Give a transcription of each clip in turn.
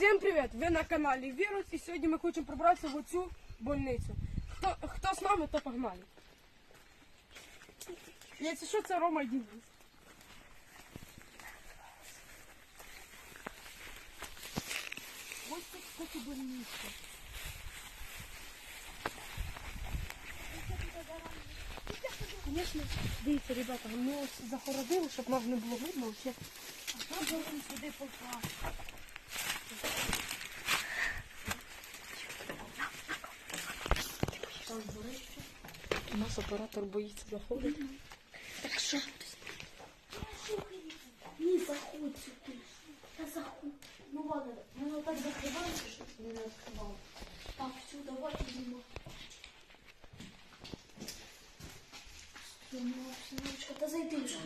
Всім привіт! Ви на каналі Вірус і сьогодні ми хочемо пробратися в оцю больницю. Хто, хто з нами, то погнали. Якщо що, це Рома і Ось тут кстати, больниця. Звісно, дивіться, ребята, ми ось захоронили, щоб нас не було видно. А там сюди попасти. У нас оператор боїться заходити. Так що? Не заходь сюди. Та заходь. Ну ладно, ми отак закриваємося, щоб не відкривало. Так, все, давай йдемо. Синочка, та зайди вже.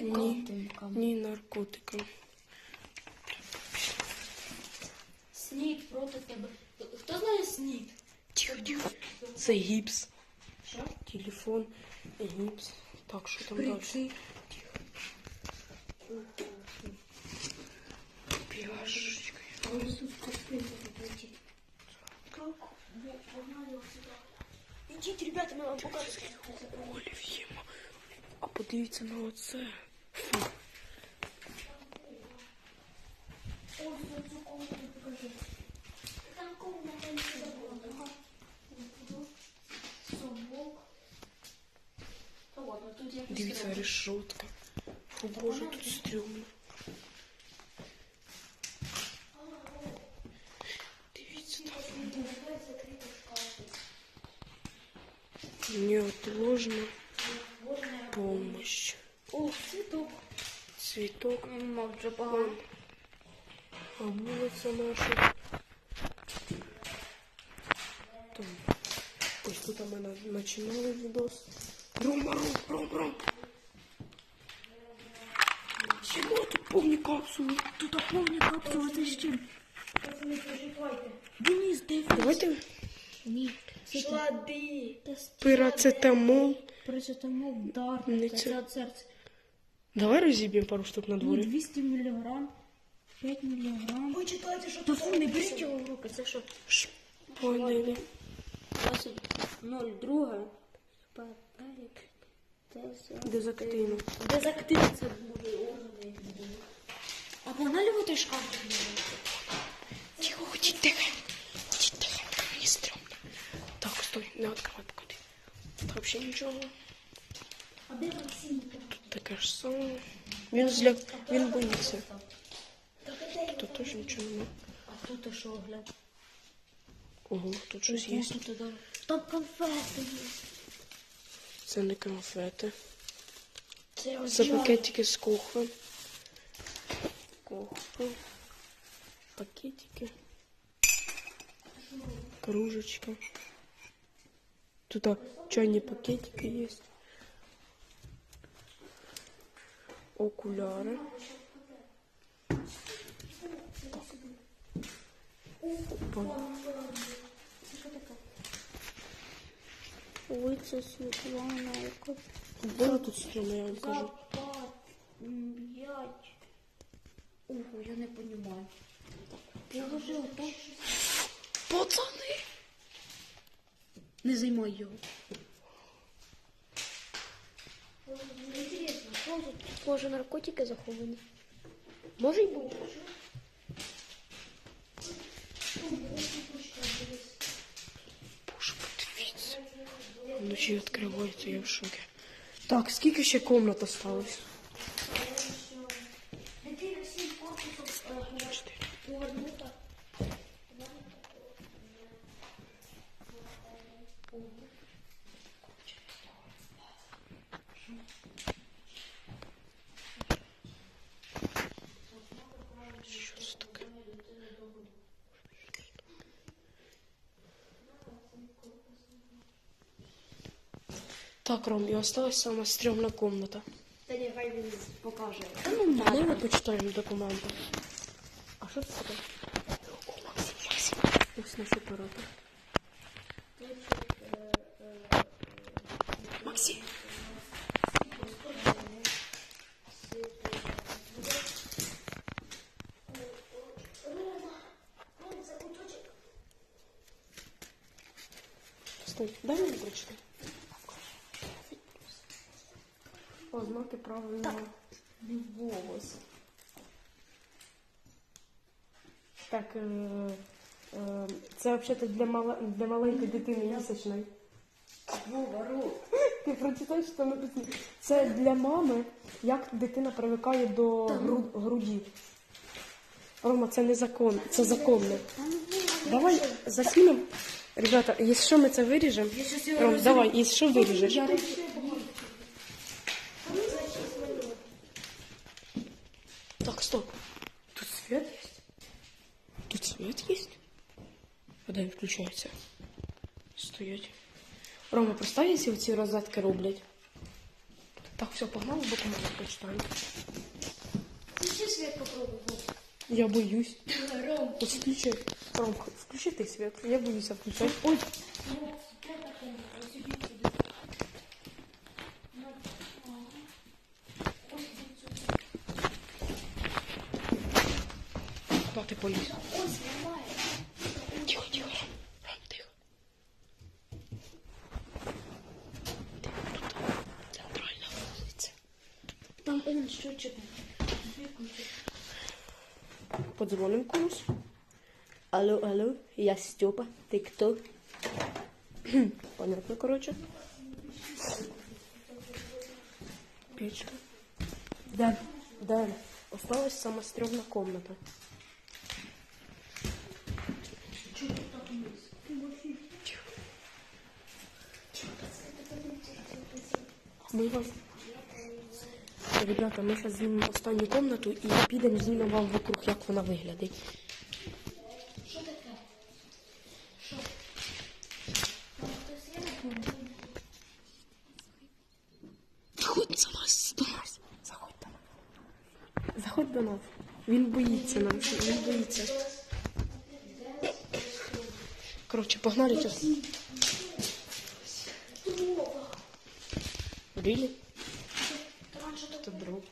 Наркотиком. Ні, наркотиком. Снід проти тебе. Хто знає снід? Тихо, тихо. Це гіпс. Що? Телефон, гіпс. Так, що там далі? Пляшечка. Идите, ребята, мы вам покажем. Олів'єма. А подивіться на оце. Дивіться, решетка. Фу, боже, тут стрьомно. Дивіться, там неотложна помощь. О, цветок. Цвіток. Мав вже погано. А вулиця наша. Там. Ось тут ми на- починали відос. Ром, ром. Чому тут повні капсули? Тут повні капсули, це з чим? Денис, дивись. Давайте Ні. Шлади. пирацетамол. Парацетамол, дар. Не Це. Давай розіб'ємо пару штук на Ну, дворі. 200 міліграм. 5 міліграм. Ви читайте, що Та фу, не беріть його в руки, це що? 22. Папарик. Дезактивно. Дезактивно це буде. А погнали в шкаф? Тихо, ходіть тихо. Ходіть тихо, мені стрьомно. Так, стой, не відкривай поки. Тут взагалі нічого. А де Максим? Таке ж саме. Він зля... Він боїться. Теж нічого немає. А тут що, глянь? Ого, тут щось є. Там конфети є. Це не конфети. Це Це пакетики з кохви. Кохви. Пакетики. Кружечка. Тут а, чайні пакетики є. Окуляри. Вулиця Світлана, яка Було тут стрімно, я вам кажу. П'ять. Ого, я не понимаю. Положи отак. Пацани! Не займай його. Може наркотики заховані? Може й бути. Боже, подивіться. Вночі відкривається, я в шокі. Так, скільки ще комнат осталось? Так, Ром, і осталась сама стрьомна комната. Та ні, хай він покаже. Давай ми почитаємо документи. А що це таке? О, Максим, Максим. Ось наш оператор. Максим. Стой, дай мені прочитай. Ознаки правильного голосу. Так, е, е, це взагалі для, мала, для маленької дитини місячної. Ти прочитаєш, що там написано. Це для мами, як дитина привикає до гру- груді. Рома, це не закон, це законно. Давай засунемо. Ребята, якщо ми це виріжемо, Ром, давай, якщо виріжеш. Так, стоп. Тут свет есть? Тут свет есть? Когда він включається? Стоять. Рома, представь, якщо ці розетки роблять. Так, все, погнали, бо кому почитаємо. Включи свет попробуй. Я боюсь. Ром. Ось включи. Ром, включи ти світ. Я боюся включати. Ой, ти поліз? Тихо, тихо, Ром. Тихо. Тихо, тут центральна вулиця. Там он читає. Подзвоним комусь. Алло, алло, я Степа. Ти хто? Понятно, короче. Печка. Да, да. Осталась сама стрёмная комната. Ми вам... Ребята, ми зараз знімемо останню комнату і підемо знімемо вам вокруг, як вона виглядить. Заходь за нас, до нас. Заходь до нас. Заходь до нас. Він боїться нас, він боїться. Коротше, погнали зараз. Що Це дров.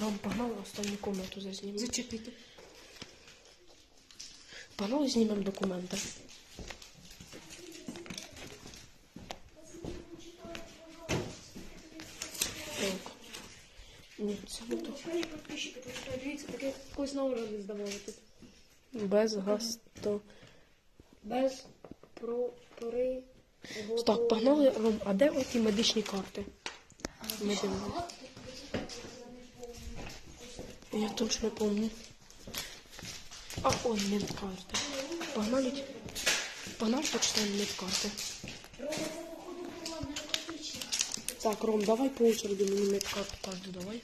Ром, погнали останню комнату зазнімемо. Зачепити. Погнали знімемо документи. Так. Ні, це не то. Чекай, підписчики, тут що, дивіться, таке якось нове ради здавали тут. Без гасто. Без про пори. Так, погнали, Ром, а де оті медичні карти? Ми. Я точно помню. А, он медкарти. Погнали. Погнали почитаємо медкарти. Так, Ром, давай по очереди мені медкарту кажду, давай.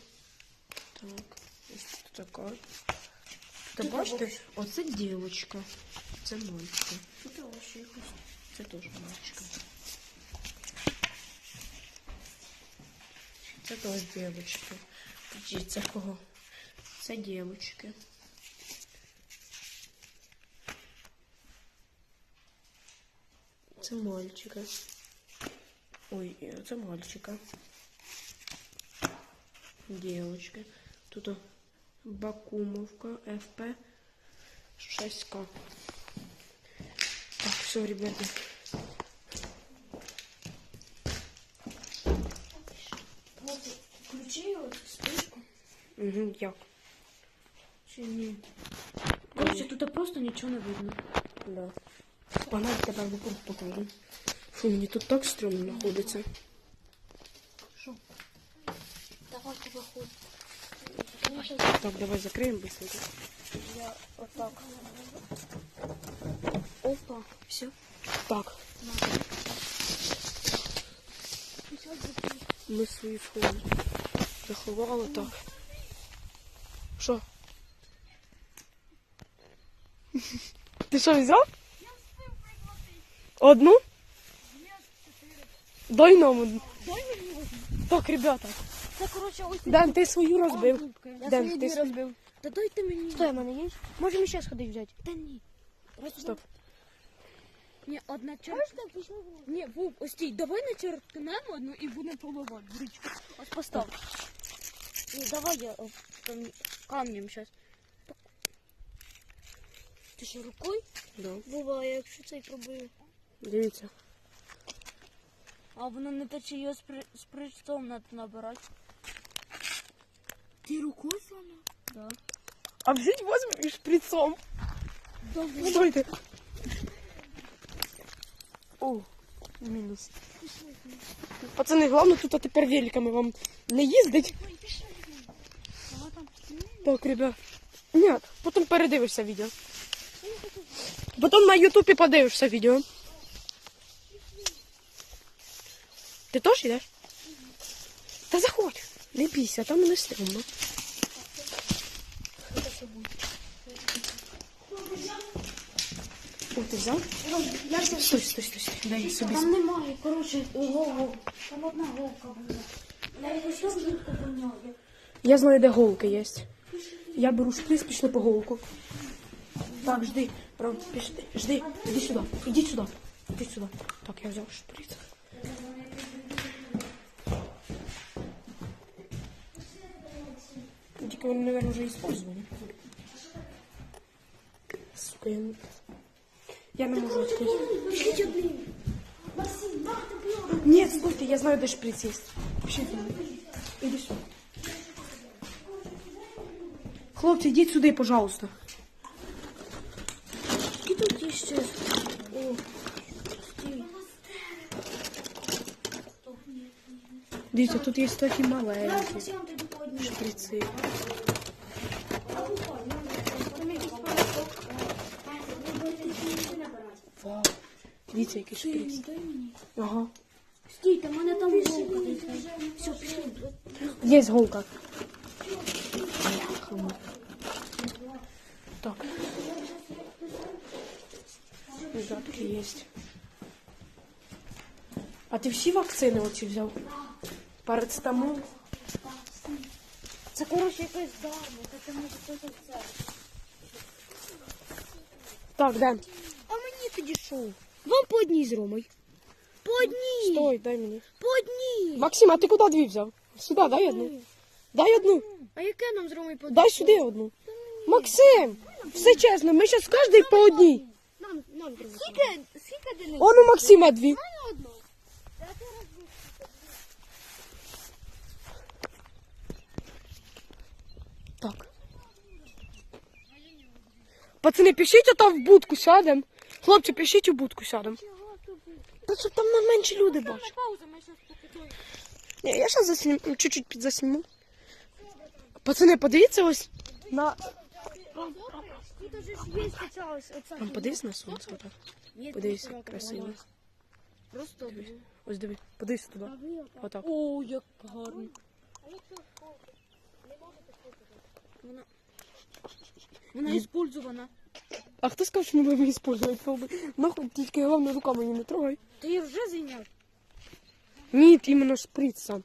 Так, ось тут така. Ти бачите, оце дівчинка, це мальчика. Це теж мальчика. Теж дівчинка. Подожди, Це кого? Це дівчинки. Це мальчика. Ой, е, це мальчика. Девочки. Тут Бакумовка, ФП 6К. Так, все, ребята. Хлопці, включи от спишку. Угу, як? Чи ні? Короче, тут просто нічого не видно. Да. Погнали тепер вокруг покажу. Фу, мені тут так стрьомно знаходиться. Що? Давайте виходь. Так, давай закриємо быстренько. Я отак. Опа, все. Так, ми свої фони заховали так. Що? Ти що взяв? Одну? Дай нам одну. Так, ребята. Це, короче, ось Ден, ти свою розбив. Я Ден, свої ти дві свою- розбив. Та дайте мені. Стой, в мене є? Можемо ще сходити взяти. Та ні. Стоп. Ні, одна черпка. Ні, Вов, ось стій, давай начерпнемо одну і будемо поливати в річку. Ось постав. Ні, давай я кам- камнем зараз. Ти що, рукою? Да. Буває, якщо цей пробив. Дивіться. А воно не тече його з, при... з причтом треба набирати. Ти рукою сама? Да. А взять возьмем и шприцом. Стойте. О, мінус. Пацани, головне тут а тепер великами вам не їздить. Так, ребят. Ні, потім передивишся відео. Потім на ютубі подивишся відео. Ти теж йдеш? Та заходь. Не бійся, там не стрімно. О, ти взяв? Стой, стой, стой, стой. Дай собі. Там немає, коротше, голову. Там одна голка була. Я якось так жутко воняє. Я знаю, де голки є. Я беру шприц, пішли по голку. Так, жди. Прав, пішли. Жди. Іди сюди. Іди сюди. Іди сюди. Так, я взяв шприц. Тільки вони, наверное, вже использовані. Сука, я не... Я не можу відкрити. Пишіть один. Максим, бахти блок. Ні, стойте, я знаю, де шприц є. Пишіть. Іди сюди. Хлопці, йдіть сюди, пожалуйста. І тут є ще. О, стій. Дивіться, тут є такі маленькі шприци. Там. Вау. Дивіться, який шприц. Дай мені. Ага. Стійте, в мене там голка. Все, пішли. Є голка. Є. А ти всі вакцини оці взяв? Парацетамол? Це, коротше, якась дарма. Це може хтось це. Так, Ден, А мені тоді що? Вам по одній з Ромою. По одній! стой, дай мені. По одній! Максим, а ти куди дві взяв? Сюди, дай одну. Дай одну. А яке нам з Ромою по Дай сюди одну. Максим, все чесно, ми зараз кожен по одній. Нам, нам Скільки? Он у Максима дві. одну. Так. Пацани, пишіть отам в будку сядем. Хлопці, пишіть у будку сядем. Та щоб там на менше люди бачать. Пауза, ми зараз покидуємо. Ні, я зараз засніму, чуть-чуть підзасніму. Пацани, подивіться ось на. Там подивись на сонце отак. Подивись, як красиво. Просто. Ось диви, подивись туди. Отак. О, як гарно. Вона... Вона іспользована. А хто сказав, що ми будемо колби? Нахуй тільки головне руками її не трогай. Ти її вже зайняв? Ні, іменно шприц сам.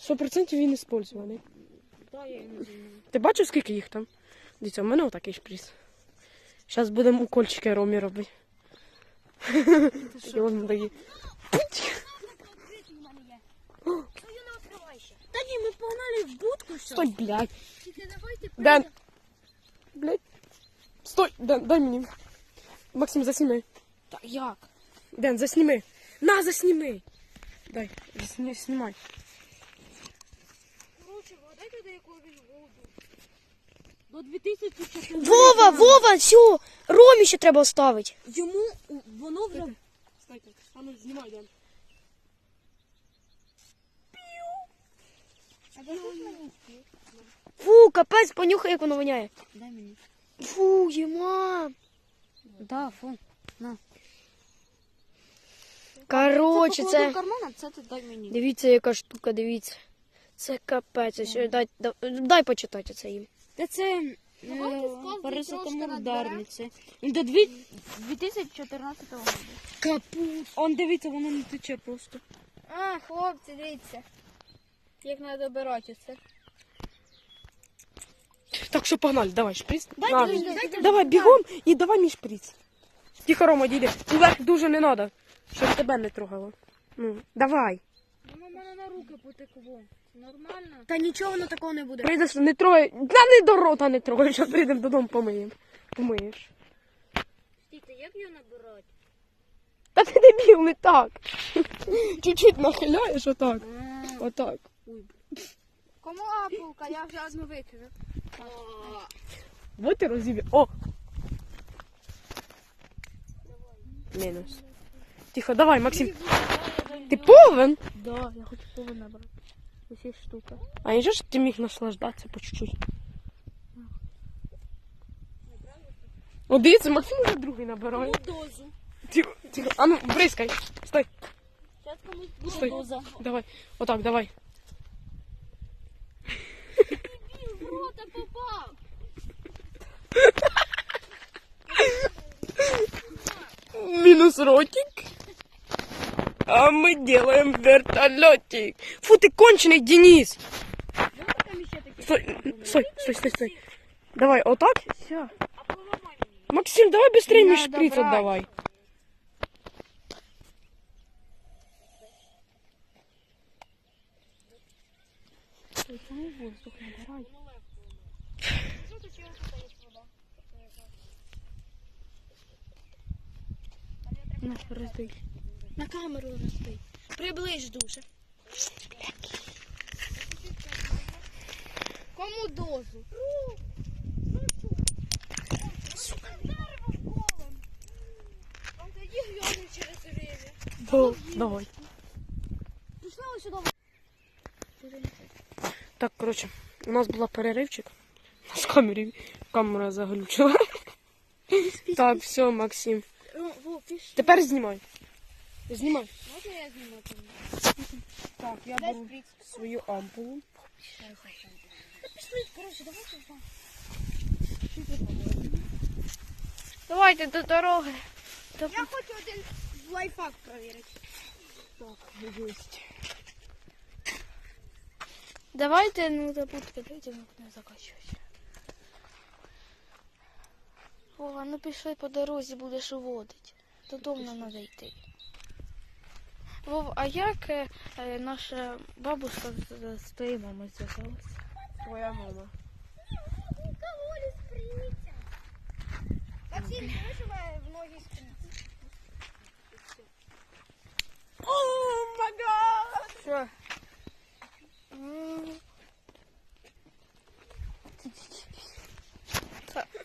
100% він іспользований. Так, я її не зайняв. Ти бачив, скільки їх там? Дивіться, у мене отакий шприц. Зараз будемо укольчики Ромі робити. І. Та ні, ми погнали в будку що. Стой, блядь. Тільки давайте Ден. Блядь. Стой, Ден, дай мені. Максим, засніми. Та як? Ден, засніми. На, засніми. Дай, засні, знімай. Короче, вгадайте, до якого він воду. До 2014 Вова, Вова, все. Ромі ще треба ставити. Йому воно вже Стойте, а ну знімай, Ден. Фу, капець, понюхай, як воно воняє. Дай мені. Фу, єма. Да, фу. На. Короче, це... це. кармана, це ти дай мені. Дивіться, яка штука, дивіться. Це капець. Ось, Дай, дай, дай почитати це їм. Та це парасетамол ударниці. До дві- 2014 року. Капут. Он дивіться, воно не тече просто. А, хлопці, дивіться. Як треба добирати це. Так що погнали, давай шприц. На, мені, дайте давай бігом і давай мій шприц. Тихо, Рома, дійди. Уверх дуже не треба, щоб тебе не трогало. Ну, давай. Воно в мене на руки потекло. Нормально? Та нічого воно такого не буде. Прийдеш, не трогай. Та не до рота не трогай, що прийдемо додому помиємо. Помиєш. Стійте, як його набирати? Та ти дебіл, не так. Чуть-чуть нахиляєш отак. Отак. Кому апулка? Я вже одну викину. Вот і розіб'є. О! Мінус. Тихо, давай, Максим. Ти повен? Да, я хочу повинен набрати. Є штука. А не ж ти міг наслаждатися по чуть-чуть. О, дивіться, Максим вже другий набирає. Дозу. Тихо, тихо. А ну, бризкай. Стой. Зараз комусь буде Стой. доза. Давай. Отак, давай. В рота попав. Минус ротик. А мы делаем вертолетик. Фу, ты конченый, Денис. Стой, стой, стой, стой, стой. Давай, вот так. Все. Максим, давай быстрее мне шприц отдавай. На, роздий. На камеру роздий. Приближ дуже. Кому дозу? Там тоді глянуть через время. Да, давай. Пішли ось сюди. Так, короче, у нас була переривчик. У нас камері, камера заглючила. Так, все, Максим. Тепер знімай. Знімай. Можна я знімати? Так, я Дай беру шприц. свою ампулу. Пішли, коротше, давайте там. Давайте до дороги. Я хочу один лайфхак перевірити. Так, есть. Давайте, ну, запутка, дайте ну, не закачуйся. Вова, ну пішли по дорозі, будеш уводити. Додому нам треба йти. Вов, а як е, е, наша бабушка з, твоєю мамою зв'язалася? Твоя мама. Максим, вишиває в ноги спринт. О, мага! Що?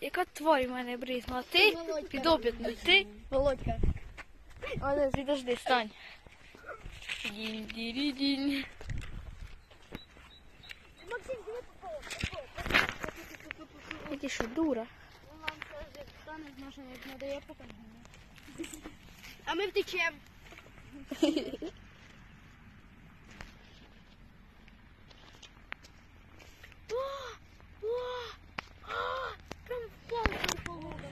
Яка тварь в мене брізна? Ти підопитний, ти? Володька. Оля, підожди, стань. Дінь-дірі-дінь. Максим, диви попало. Ти що, дура? А ми втечемо. Прям палкою полоса.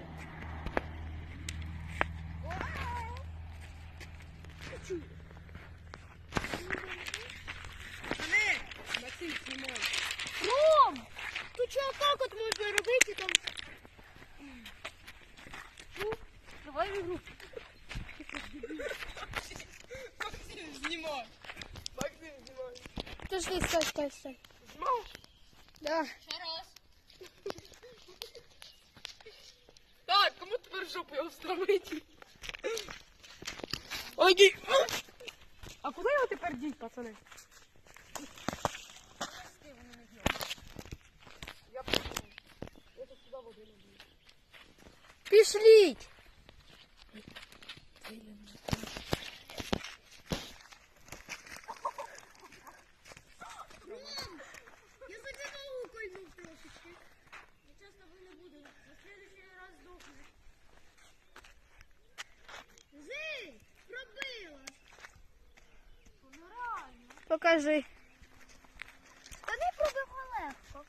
Максим, знімай. Ром! Ти чого так от можна робити там? Ну, давай в ігру. Максим, знімай. Максим, знімай. Подожди, стой, стой, стой. Знімав? Да. Так, кому тепер жопу його встромити? Ой, ді- А куди його тепер діть, пацани? Я подумав. Я тут сюди води не буду. Пішліть! Я собі ногу кольнув трошечки. Нічого з тобою не буде. За следующий раз здохну. Зи! Пробила! Реально. Покажи. Та не пробила легко.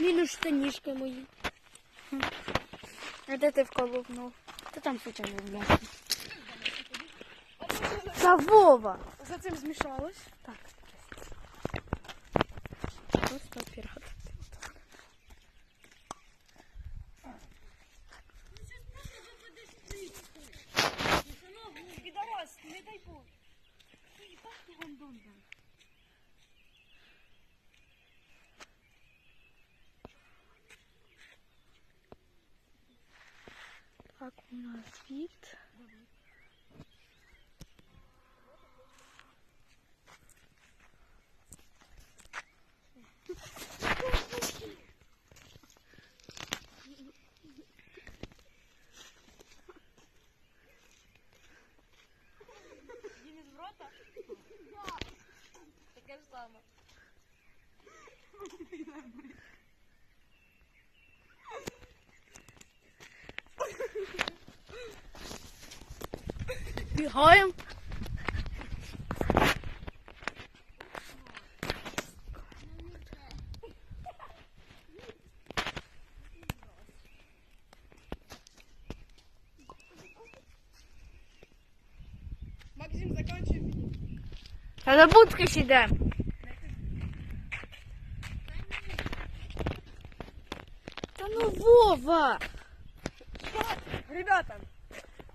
Мінус штанішки мої. А де ти вколов ногу? Та там случайно вляшки. Та Вова! За цим змішалось. Так. Просто пірат. Не дай Бог. Ой, бачите, гандон там. Так, у Бігаємо. Максим, закінчуй. А до будки ж йдемо. Та ну Вова! Ребята,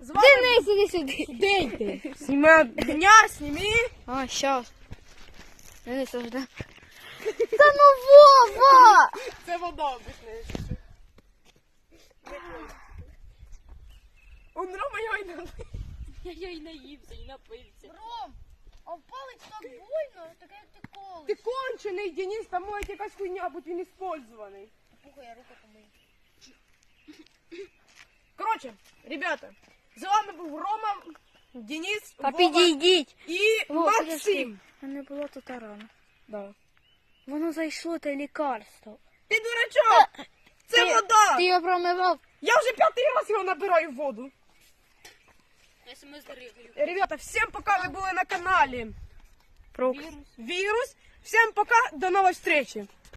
з вами Денис, іди сюди. Де ти? Сніми дня, сніми. А, щас. Денис, жде. Та ну Вова! Це вода обична. Он Рома його й налив. Я, я і наївся, і напився. Ром, а в палець так больно, таке як ти колиш. Ти кончений, Денис, там може якась хуйня, будь він іспользований. Пухай, я руку помию. Коротше, ребята, з вами був Рома, Денис, Та Вова підійдіть. і Вова, Максим. А не було тут рано. Да. Воно зайшло те лікарство. Ти дурачок! Це Ти- вода! Ти його промивав? Я вже п'ятий раз його набираю в воду. Ребята, всім пока, ви були на каналі Про Вірус. Всім пока, до нової зустрічі.